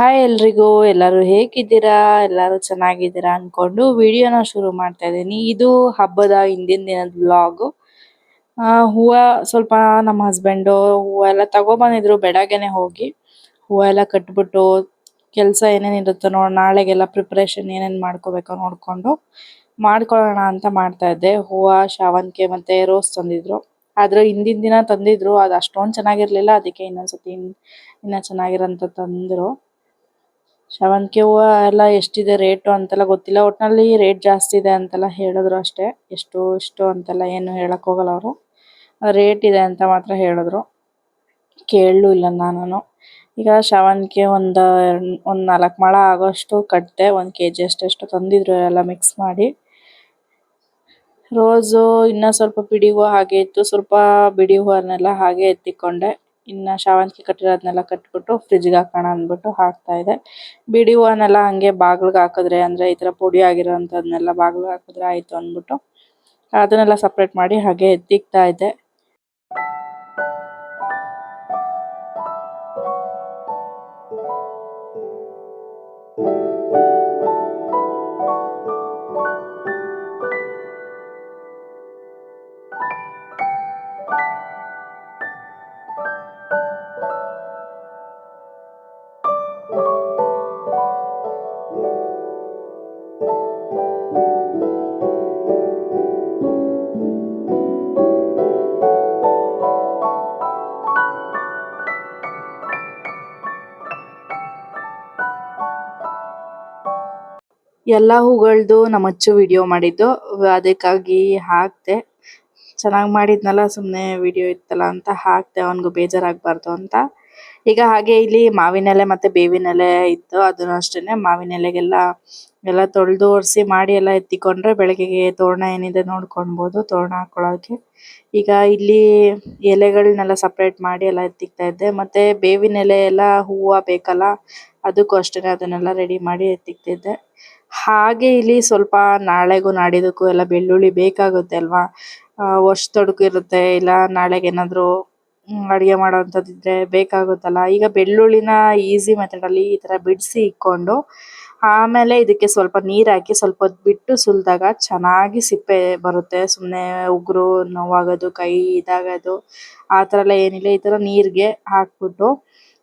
Hi ಎಲ್ರಿಗೂ, ಎಲ್ಲರೂ ಹೇಗಿದ್ದೀರಾ? ಎಲ್ಲರೂ ಚೆನ್ನಾಗಿದ್ದೀರಾ ಅನ್ಕೊಂಡು ವಿಡಿಯೋನ ಶುರು ಮಾಡ್ತಾ ಇದ್ದೀನಿ. ಇದು ಹಬ್ಬದ ಹಿಂದಿನ ದಿನದ ಬ್ಲಾಗು ಹೂವ ಸ್ವಲ್ಪ ನಮ್ಮ ಹಸ್ಬೆಂಡು ಹೂವ ಎಲ್ಲ ತಗೊಬಂದಿದ್ರು ಬೆಳಗ್ಗೆನೆ ಹೋಗಿ. ಹೂವ ಎಲ್ಲ ಕಟ್ಬಿಟ್ಟು ಕೆಲಸ ಏನೇನ್ ಇರುತ್ತೋ ನೋ ನಾಳೆಗೆಲ್ಲ ಪ್ರಿಪರೇಷನ್ ಏನೇನು ಮಾಡ್ಕೋಬೇಕೋ ನೋಡ್ಕೊಂಡು ಮಾಡ್ಕೊಳ್ಳೋಣ ಅಂತ ಮಾಡ್ತಾ ಇದ್ದೆ. ಹೂವ ಶಾವಂತಿಗೆ ಮತ್ತೆ ರೋಸ್ ತಂದಿದ್ರು. ಆದ್ರೆ ಹಿಂದಿನ ದಿನ ತಂದಿದ್ರು. ಅದು ಅಷ್ಟೊಂದು ಚೆನ್ನಾಗಿರ್ಲಿಲ್ಲ. ಅದಕ್ಕೆ ಇನ್ನೊಂದ್ಸತಿ ಇನ್ನ ಚೆನ್ನಾಗಿರೋಂಥದ್ದು ತಂದ್ರು. ಶಾವಂತಿಗೆ ಹೂವು ಎಲ್ಲ ಎಷ್ಟಿದೆ ರೇಟ್ ಅಂತೆಲ್ಲ ಗೊತ್ತಿಲ್ಲ. ಒಟ್ನಲ್ಲಿ ರೇಟ್ ಜಾಸ್ತಿ ಇದೆ ಅಂತೆಲ್ಲ ಹೇಳಿದ್ರು ಅಷ್ಟೇ. ಎಷ್ಟು, ಇಷ್ಟು ಅಂತೆಲ್ಲ ಏನು ಹೇಳಕ್ ಹೋಗಲ್ಲ ಅವರು. ರೇಟ್ ಇದೆ ಅಂತ ಮಾತ್ರ ಹೇಳಿದ್ರು. ಕೇಳಲೂ ಇಲ್ಲ ನಾನು ಈಗ ಶಾವಂತಿಗೆ ಒಂದು ಒಂದು ನಾಲ್ಕು ಮೊಳ ಆಗೋಷ್ಟು ಕಟ್ಟಿದೆ ಕೆ ಕೆಜಿ ಅಷ್ಟಷ್ಟು ತಂದಿದ್ರು ಎಲ್ಲ ಮಿಕ್ಸ್ ಮಾಡಿ. ರೋಸು ಇನ್ನೂ ಸ್ವಲ್ಪ ಬಿಡಿ ಹೂವು ಹಾಗೆ ಇತ್ತು. ಸ್ವಲ್ಪ ಬಿಡಿ ಹೂವನ್ನೆಲ್ಲ ಹಾಗೆ ಎತ್ತಿಕೊಂಡೆ. ಇನ್ನ ಶಾವಂತಿಗೆ ಕಟ್ಟಿರೋದ್ನೆಲ್ಲ ಕಟ್ಬಿಟ್ಟು ಫ್ರಿಡ್ಜ್ಗೆ ಹಾಕೋಣ ಅಂದ್ಬಿಟ್ಟು ಹಾಕ್ತಾ ಇದೆ. ಬಿಡಿ ಹೂವನ್ನೆಲ್ಲ ಹಂಗೆ ಬಾಗಿಲಿಗೆ ಹಾಕಿದ್ರೆ ಅಂದ್ರೆ ಈ ತರ ಪುಡಿ ಆಗಿರೋಂಥದ್ನೆಲ್ಲ ಬಾಗಿಲಿಗೆ ಹಾಕಿದ್ರೆ ಆಯ್ತು ಅಂದ್ಬಿಟ್ಟು ಅದನ್ನೆಲ್ಲ ಸಪರೇಟ್ ಮಾಡಿ ಹಾಗೆ ಎತ್ತಿಕ್ತಾ ಇದ್ದೆ ಎಲ್ಲಾ ಹೂಗಳದ್ದು ನಮ್ಮ ಅಚ್ಚು ವಿಡಿಯೋ ಮಾಡಿದ್ದು. ಅದಕ್ಕಾಗಿ ಹಾಕ್ದೆ. ಚೆನ್ನಾಗಿ ಮಾಡಿದ್ನಲ್ಲ, ಸುಮ್ನೆ ವಿಡಿಯೋ ಇತ್ತಲ್ಲ ಅಂತ ಹಾಕ್ದೆ. ಅವನಿಗೂ ಬೇಜಾರಾಗಬಾರ್ದು ಅಂತ. ಈಗ ಹಾಗೆ ಇಲ್ಲಿ ಮಾವಿನ ಎಲೆ ಮತ್ತೆ ಬೇವಿನ ಎಲೆ ಇತ್ತು. ಅದನ್ನು ಅಷ್ಟೇನೆ ಮಾವಿನ ಎಲೆಗೆಲ್ಲ ಎಲ್ಲ ತೊಳೆದು ಒರೆಸಿ ಮಾಡಿ ಎಲ್ಲ ಎತ್ತಿಕೊಂಡ್ರೆ ಬೆಳಗ್ಗೆಗೆ ತೋರಣ ಏನಿದೆ ನೋಡ್ಕೊಳ್ಬಹುದು ತೋರಣ ಹಾಕೊಳ್ಳೋಕೆ ಈಗ ಇಲ್ಲಿ ಎಲೆಗಳನ್ನೆಲ್ಲ ಸಪ್ರೇಟ್ ಮಾಡಿ ಎಲ್ಲ ಎತ್ತಿಕ್ತಾ ಇದ್ದೆ. ಮತ್ತೆ ಬೇವಿನ ಎಲೆ ಎಲ್ಲ ಹೂವ ಬೇಕಲ್ಲ, ಅದಕ್ಕೂ ಅಷ್ಟೇ ಅದನ್ನೆಲ್ಲ ರೆಡಿ ಮಾಡಿ ಎತ್ತಿಕ್ತಿದ್ದೆ. ಹಾಗೆ ಇಲ್ಲಿ ಸ್ವಲ್ಪ ನಾಳೆಗೂ ನಾಡಿದ್ದಕ್ಕೂ ಎಲ್ಲ ಬೆಳ್ಳುಳ್ಳಿ ಬೇಕಾಗುತ್ತೆ ಅಲ್ವಾ? ವರ್ಷ ತೊಡಕು ಇರುತ್ತೆ. ಇಲ್ಲ, ನಾಳೆಗೆ ಏನಾದ್ರು ಅಡಿಗೆ ಮಾಡೋವಂಥದ್ದು ಇದ್ರೆ ಬೇಕಾಗುತ್ತಲ್ಲ? ಈಗ ಬೆಳ್ಳುಳ್ಳಿನ ಈಸಿ ಮೆಥಡ್ ಅಲ್ಲಿ ಈ ತರ ಬಿಡಿಸಿ ಇಕ್ಕೊಂಡು, ಆಮೇಲೆ ಇದಕ್ಕೆ ಸ್ವಲ್ಪ ನೀರ್ ಹಾಕಿ ಸ್ವಲ್ಪ ಹೊತ್ತು ಬಿಟ್ಟು ಸುಲಿದಾಗ ಚೆನ್ನಾಗಿ ಸಿಪ್ಪೆ ಬರುತ್ತೆ. ಸುಮ್ಮನೆ ಉಗುರು ನೋವಾಗೋದು, ಕೈ ಇದಾಗೋದು, ಆ ಥರ ಎಲ್ಲ ಏನಿಲ್ಲ. ಈ ತರ ನೀರಿಗೆ ಹಾಕ್ಬಿಟ್ಟು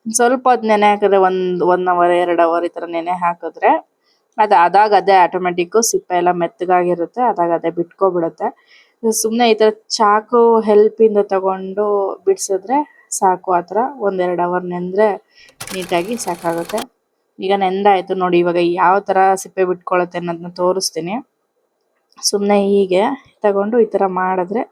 ಸ್ವಲ್ಪ ಹೊತ್ತು ನೆನೆ ಹಾಕಿದ್ರೆ ಒಂದ್ ಒನ್ ಅವರ್ ಎರಡ್ ಅವರ್ ಈ ತರ ನೆನೆ ಹಾಕಿದ್ರೆ ಅದ್ ಆದಾಗ ಅದೇ ಆಟೋಮ್ಯಾಟಿಕ್ ಸಿಪ್ಪೆ ಎಲ್ಲ ಮೆತ್ತಗಾಗಿರುತ್ತೆ ಅದಾಗ ಅದೇ ಬಿಟ್ಕೊಬಿಡುತ್ತೆ. ಸುಮ್ನೆ ಈ ತರ ಚಾಕು ಹೆಲ್ಪ್ ಇಂದ ತಗೊಂಡು ಬಿಡ್ಸಿದ್ರೆ ಸಾಕು ಆತರ ಒಂದ್ ಎರಡ್ ಅವರ್ ನೆಂದ್ರೆ ನೀಟಾಗಿ ಸಾಕಾಗುತ್ತೆ. ಈಗ ನೆಂದಾಯ್ತು ನೋಡಿ, ಇವಾಗ ಯಾವ ತರ ಸಿಪ್ಪೆ ಬಿಟ್ಕೊಳತ್ತೆ ಅನ್ನೋದನ್ನ ತೋರಿಸ್ತೀನಿ. ಸುಮ್ನೆ ಹೀಗೆ ತಗೊಂಡು ಈ ತರ ಮಾಡಿದ್ರೆ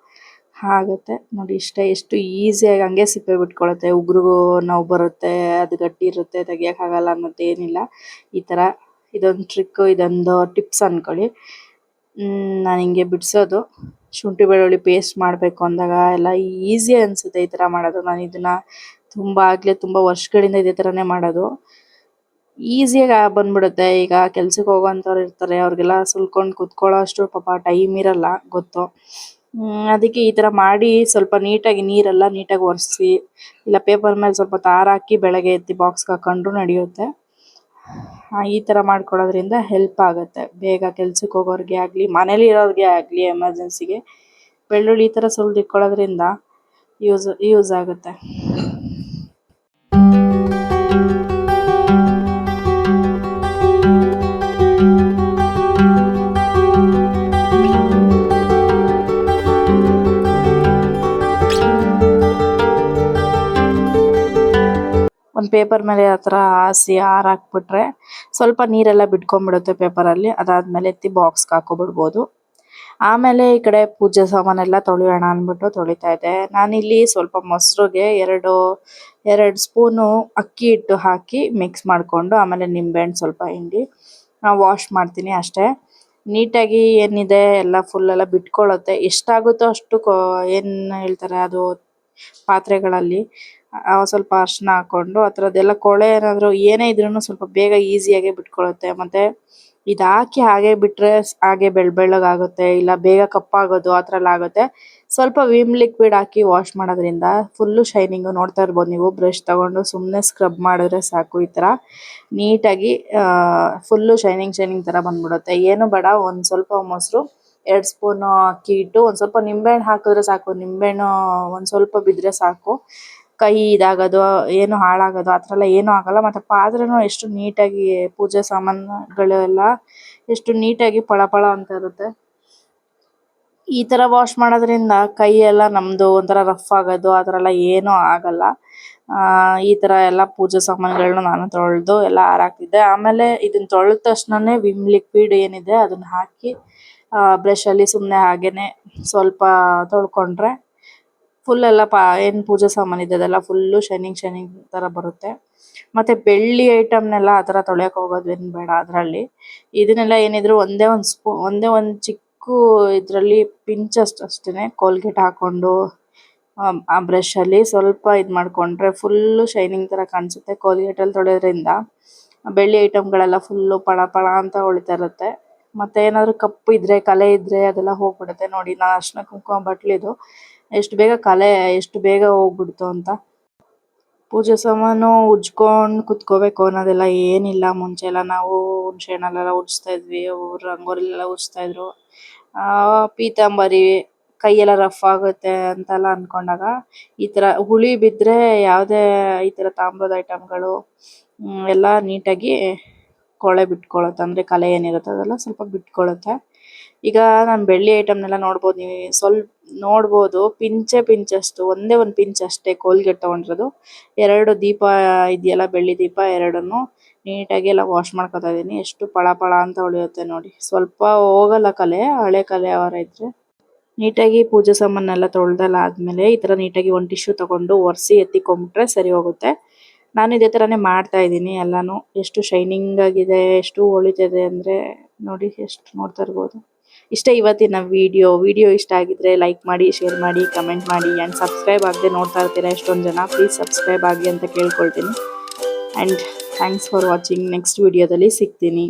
ಆಗುತ್ತೆ. ನೋಡಿ, ಇಷ್ಟ, ಎಷ್ಟು ಈಸಿಯಾಗಿ ಹಂಗೆ ಸಿಪ್ಪೆ ಬಿಟ್ಕೊಳತ್ತೆ. ಉಗುರಿಗೂ ನೋವು ಬರುತ್ತೆ, ಅದು ಗಟ್ಟಿ ಇರುತ್ತೆ ತೆಗಿಯೋಕ್ಕಾಗಲ್ಲ ಆಗಲ್ಲ ಅನ್ನೋದು ಏನಿಲ್ಲ ಈ ತರ ಇದೊಂದು ಟ್ರಿಕ್ ಇದೊಂದು ಟಿಪ್ಸ್ ಅನ್ಕೊಳ್ಳಿ. ನಾನು ಹಿಂಗೆ ಬಿಡಿಸೋದು. ಶುಂಠಿ ಬೆಳ್ಳುಳ್ಳಿ ಪೇಸ್ಟ್ ಮಾಡಬೇಕು ಅಂದಾಗ ಎಲ್ಲ ಈಸಿ ಅನ್ಸುತ್ತೆ ಈ ತರ ಮಾಡೋದು. ನಾನು ಇದನ್ನ ತುಂಬಾ ಆಗಲೇ ತುಂಬಾ ವರ್ಷಗಳಿಂದ ಇದೇ ತರನೇ ಮಾಡೋದು. ಈಸಿಯಾಗಿ ಬಂದ್ಬಿಡುತ್ತೆ. ಈಗ ಕೆಲ್ಸಕ್ಕೆ ಹೋಗೋಂಥವ್ರು ಇರ್ತಾರೆ. ಅವ್ರಿಗೆಲ್ಲ ಸುಲ್ಕೊಂಡು ಕುತ್ಕೊಳ್ಳೋ ಅಷ್ಟು ಪಾಪ ಟೈಮ್ ಇರಲ್ಲ, ಗೊತ್ತು. ಅದಕ್ಕೆ ಈ ತರ ಮಾಡಿ ಸ್ವಲ್ಪ ನೀಟಾಗಿ ನೀರೆಲ್ಲ ನೀಟಾಗಿ ಒರೆಸಿ, ಇಲ್ಲ ಪೇಪರ್ ಮೇಲೆ ಸ್ವಲ್ಪ ತಾರಾಕಿ ಬೆಳಗ್ಗೆ ಎತ್ತಿ ಬಾಕ್ಸ್ಗೆ ಹಾಕೊಂಡ್ರು ನಡೆಯುತ್ತೆ. ಈ ತರ ಮಾಡ್ಕೊಳ್ಳೋದ್ರಿಂದ ಹೆಲ್ಪ್ ಆಗುತ್ತೆ. ಬೇಗ ಕೆಲ್ಸಕ್ಕೆ ಹೋಗೋರಿಗೆ ಆಗಲಿ, ಮನೇಲಿ ಇರೋರಿಗೆ ಆಗಲಿ ಎಮರ್ಜೆನ್ಸಿಗೆ ಬೆಳ್ಳುಳ್ಳಿ ಈ ಥರ ಸುಲಿದಿಟ್ಕೊಳ್ಳೋದ್ರಿಂದ ಯೂಸ್ ಯೂಸ್ ಆಗುತ್ತೆ. ಪೇಪರ್ ಮೇಲೆ ಆ ತರ ಹಾಸಿ ಆರ್ ಹಾಕ್ಬಿಟ್ರೆ ಸ್ವಲ್ಪ ನೀರೆಲ್ಲ ಬಿಟ್ಕೊಂಡ್ಬಿಡುತ್ತೆ ಪೇಪರ್ ಅಲ್ಲಿ ಅದಾದ್ಮೇಲೆ ಎತ್ತಿ ಬಾಕ್ಸ್ಗೆ ಹಾಕೋಬಿಡ್ಬೋದು. ಆಮೇಲೆ ಈ ಕಡೆ ಪೂಜೆ ಸಾಮಾನೆಲ್ಲ ತೊಳೆಯೋಣ ಅಂದ್ಬಿಟ್ಟು ತೊಳಿತಾ ಇದ್ದೆ. ನಾನಿಲ್ಲಿ ಸ್ವಲ್ಪ ಮೊಸರುಗೆ ಎರಡು ಎರಡು ಸ್ಪೂನು ಅಕ್ಕಿ ಹಿಟ್ಟು ಹಾಕಿ ಮಿಕ್ಸ್ ಮಾಡ್ಕೊಂಡು ಆಮೇಲೆ ನಿಂಬೆ ಹಣ್ಣು ಸ್ವಲ್ಪ ಹಿಂಡಿ ವಾಶ್ ಮಾಡ್ತೀನಿ ಅಷ್ಟೇ. ನೀಟಾಗಿ ಏನಿದೆ ಎಲ್ಲ ಫುಲ್ ಎಲ್ಲ ಬಿಟ್ಕೊಳ್ಳುತ್ತೆ. ಎಷ್ಟಾಗುತ್ತೋ ಅಷ್ಟು ಏನು ಹೇಳ್ತಾರೆ ಅದು ಪಾತ್ರೆಗಳಲ್ಲಿ. ಸ್ವಲ್ಪ ಅರಿಶಿನ ಹಾಕೊಂಡು ಆ ಥರದ್ದೆಲ್ಲ ಕೊಳೆ ಏನಾದ್ರು ಏನೇ ಇದ್ರೂ ಸ್ವಲ್ಪ ಬೇಗ ಈಸಿಯಾಗಿ ಬಿಟ್ಕೊಳ್ಳುತ್ತೆ ಮತ್ತೆ ಇದು ಹಾಕಿ ಹಾಗೆ ಬಿಟ್ರೆ ಹಾಗೆ ಬೆಳ್, ಬೆಳ್ಳಗಾಗುತ್ತೆ, ಇಲ್ಲ ಬೇಗ ಕಪ್ಪಾಗೋದು ಆ ಥರ ಎಲ್ಲ ಆಗುತ್ತೆ. ಸ್ವಲ್ಪ ವಿಮ್ ಲಿಕ್ವಿಡ್ ಹಾಕಿ ವಾಶ್ ಮಾಡೋದ್ರಿಂದ ಫುಲ್ಲು ಶೈನಿಂಗು ನೋಡ್ತಾ ಇರ್ಬೋದು ನೀವು. ಬ್ರಷ್ ತಗೊಂಡು ಸುಮ್ಮನೆ ಸ್ಕ್ರಬ್ ಮಾಡಿದ್ರೆ ಸಾಕು ಈ ಥರ. ನೀಟಾಗಿ ಫುಲ್ಲು ಶೈನಿಂಗ್ ಶೈನಿಂಗ್ ಥರ ಬಂದ್ಬಿಡುತ್ತೆ. ಏನು ಬೇಡ, ಒಂದು ಸ್ವಲ್ಪ ಮೊಸರು, ಎರಡು ಸ್ಪೂನು ಅಕ್ಕಿ ಇಟ್ಟು ಒಂದು ಸ್ವಲ್ಪ ನಿಂಬೆಹಣ್ಣು ಹಾಕಿದ್ರೆ ಸಾಕು. ನಿಂಬೆಹಣ್ಣು ಒಂದು ಸ್ವಲ್ಪ ಬಿದ್ದರೆ ಸಾಕು. ಕೈ ಇದಾಗೋದು, ಏನು ಹಾಳಾಗೋದು, ಆ ತರ ಎಲ್ಲ ಏನು ಆಗಲ್ಲ. ಮತ್ತೆ ಪಾತ್ರೆನೂ ಎಷ್ಟು ನೀಟಾಗಿ ಪೂಜೆ ಸಾಮಾನುಗಳೆಲ್ಲ ಎಷ್ಟು ನೀಟಾಗಿ ಪಳ ಅಂತ ಇರುತ್ತೆ. ಈ ತರ ವಾಶ್ ಮಾಡೋದ್ರಿಂದ ಕೈ ಎಲ್ಲ ನಮ್ದು ಒಂಥರ ರಫ್ ಆಗೋದು, ಆ ತರ ಎಲ್ಲ ಏನು ಆಗಲ್ಲ. ಈ ತರ ಎಲ್ಲ ಪೂಜೆ ಸಾಮಾನುಗಳನ್ನ ನಾನು ತೊಳೆದು ಎಲ್ಲ ಹಾರಾಕ್ತಿದ್ದೆ. ಆಮೇಲೆ ಇದನ್ನ ತೊಳೆದ ತಕ್ಷಣನೇ ವಿಮ್ ಲಿಕ್ವಿಡ್ ಏನಿದೆ ಅದನ್ನ ಹಾಕಿ ಬ್ರಷ್ ಅಲ್ಲಿ ಸುಮ್ಮನೆ ಹಾಗೇನೆ ಸ್ವಲ್ಪ ತೊಳ್ಕೊಂಡ್ರೆ ಫುಲ್ ಎಲ್ಲ ಪಾ, ಏನ್ ಪೂಜೆ ಸಾಮಾನ್ ಇದೆ ಫುಲ್ ಶೈನಿಂಗ್ ಶೈನಿಂಗ್ ತರ ಬರುತ್ತೆ. ಮತ್ತೆ ಬೆಳ್ಳಿ ಐಟಮ್ನೆಲ್ಲ ಆ ತರ ತೊಳೆಯಕ್ಕೆ ಹೋಗೋದೇನು ಬೇಡ ಅದ್ರಲ್ಲಿ. ಇದನ್ನೆಲ್ಲ ಏನಿದ್ರು ಒಂದೇ ಒಂದ್ ಸ್ಪೂ, ಒಂದೇ ಒಂದ್ ಚಿಕ್ಕ ಇದರಲ್ಲಿ ಪಿಂಚ್ ಅಷ್ಟು, ಅಷ್ಟೇನೆ ಕೋಲ್ಗೇಟ್ ಹಾಕೊಂಡು ಆ ಬ್ರಷ್ ಅಲ್ಲಿ ಸ್ವಲ್ಪ ಇದ್ ಮಾಡ್ಕೊಂಡ್ರೆ ಫುಲ್ ಶೈನಿಂಗ್ ತರ ಕಾಣಿಸುತ್ತೆ ಕೋಲ್ಗೇಟ್ ಅಲ್ಲಿ ತೊಳೆಯೋದ್ರಿಂದ. ಬೆಳ್ಳಿ ಐಟಮ್ಗಳೆಲ್ಲ ಫುಲ್ ಪಳ ಪಳ ಅಂತ ಹೊಳಿತಾ ಇರುತ್ತೆ. ಮತ್ತೆ ಏನಾದ್ರು ಕಪ್ಪು ಇದ್ರೆ, ಕಲೆ ಇದ್ರೆ ಅದೆಲ್ಲ ಹೋಗ್ಬಿಡುತ್ತೆ. ನೋಡಿ, ನಾ ಅರ್ಶಿನ ಕುಂಕುಮ ಬಟ್ಲಿದು. ಎಷ್ಟು ಬೇಗ ಕಲೆ, ಎಷ್ಟು ಬೇಗ ಹೋಗ್ಬಿಡ್ತು ಅಂತ. ಪೂಜೆ ಸಾಮಾನು ಉಜ್ಕೊಂಡ್ ಕುತ್ಕೋಬೇಕು ಅನ್ನೋದೆಲ್ಲ ಏನಿಲ್ಲ. ಮುಂಚೆ ಎಲ್ಲ ನಾವು ಹುಣ್ಸೆ ಹಣ್ಣಲ್ಲೆಲ್ಲ ಉಜ್ತಾ ಇದ್ವಿ, ಅವ್ರು ರಂಗೋಲಿಲೆಲ್ಲ ಉಜ್ತಾ ಇದ್ರು. ಆ, ಪೀತಾಂಬರಿ ಕೈಯೆಲ್ಲ ರಫ್ ಆಗುತ್ತೆ ಅಂತೆಲ್ಲ ಅನ್ಕೊಂಡಾಗ ಈ ತರ ಹುಳಿ ಬಿದ್ರೆ ಯಾವುದೇ ಈ ತರ ತಾಮ್ರದ ಐಟಮ್ಗಳು ಎಲ್ಲ ನೀಟಾಗಿ ಕೊಳೆ ಬಿಟ್ಕೊಳತ್ತೆ ಅಂದ್ರೆ ಕಲೆ ಏನಿರುತ್ತೆ ಅದೆಲ್ಲ ಸ್ವಲ್ಪ ಬಿಟ್ಕೊಳ್ಳುತ್ತೆ. ಈಗ ನಾನ್ ಬೆಳ್ಳಿ ಐಟಮ್ನೆಲ್ಲ ನೋಡ್ಬೋದು, ನೀವು ಸ್ವಲ್ಪ ನೋಡ್ಬೋದು, ಪಿಂಚೆ ಪಿಂಚಷ್ಟು, ಒಂದೇ ಒಂದು ಪಿಂಚ್ ಅಷ್ಟೇ ಕೋಲ್ಗೇಟ್ ತಗೊಂಡಿರೋದು. ಎರಡು ದೀಪ ಇದೆಯಲ್ಲ, ಬೆಳ್ಳಿ ದೀಪ ಎರಡನ್ನು ನೀಟಾಗಿ ಎಲ್ಲ ವಾಶ್ ಮಾಡ್ಕೊತಾ ಇದೀನಿ ಎಷ್ಟು ಪಳ ಪಳ ಅಂತ ಹೊಳೆಯುತ್ತೆ ನೋಡಿ. ಸ್ವಲ್ಪ ಹೋಗಲ್ಲ ಕಲೆ, ಹಳೆ ಕಲೆ ಅವರ ಇದ್ರೆ. ನೀಟಾಗಿ ಪೂಜೆ ಸಾಮಾನೆಲ್ಲ ತೊಳ್ದಲ್ಲ ಆದ್ಮೇಲೆ ಈ ತರ ನೀಟಾಗಿ ಒಂದು ಟಿಶ್ಯೂ ತಗೊಂಡು ಒರೆಸಿ ಎತ್ತಿಕೊಂಡ್ಬಿಟ್ರೆ ಸರಿ ಹೋಗುತ್ತೆ. ನಾನು ಇದೆ ತರಾನೇ ಮಾಡ್ತಾ ಇದ್ದೀನಿ ಎಲ್ಲಾನು. ಎಷ್ಟು ಶೈನಿಂಗ್ ಆಗಿದೆ, ಎಷ್ಟು ಹೊಳಿತಿದೆ ಅಂದ್ರೆ ನೋಡಿ ಎಷ್ಟು ನೋಡ್ತಾ ಇರ್ಬೋದು. ಇಷ್ಟ ಇವತ್ತಿನ ವಿಡಿಯೋ ವಿಡಿಯೋ ಇಷ್ಟ ಆಗಿದ್ರೆ ಲೈಕ್ ಮಾಡಿ ಶೇರ್ ಮಾಡಿ ಕಮೆಂಟ್ ಮಾಡಿ ಆ್ಯಂಡ್ ಸಬ್ಸ್ಕ್ರೈಬ್ ಆಗದೆ ನೋಡ್ತಾ ಇರ್ತೀರಾ ಎಷ್ಟೊಂದು ಜನ ಪ್ಲೀಸ್ ಸಬ್ಸ್ಕ್ರೈಬ್ ಆಗಿ ಅಂತ ಕೇಳ್ಕೊಳ್ತೀನಿ. And thanks for watching next ವಿಡಿಯೋದಲ್ಲಿ ಸಿಗ್ತೀನಿ.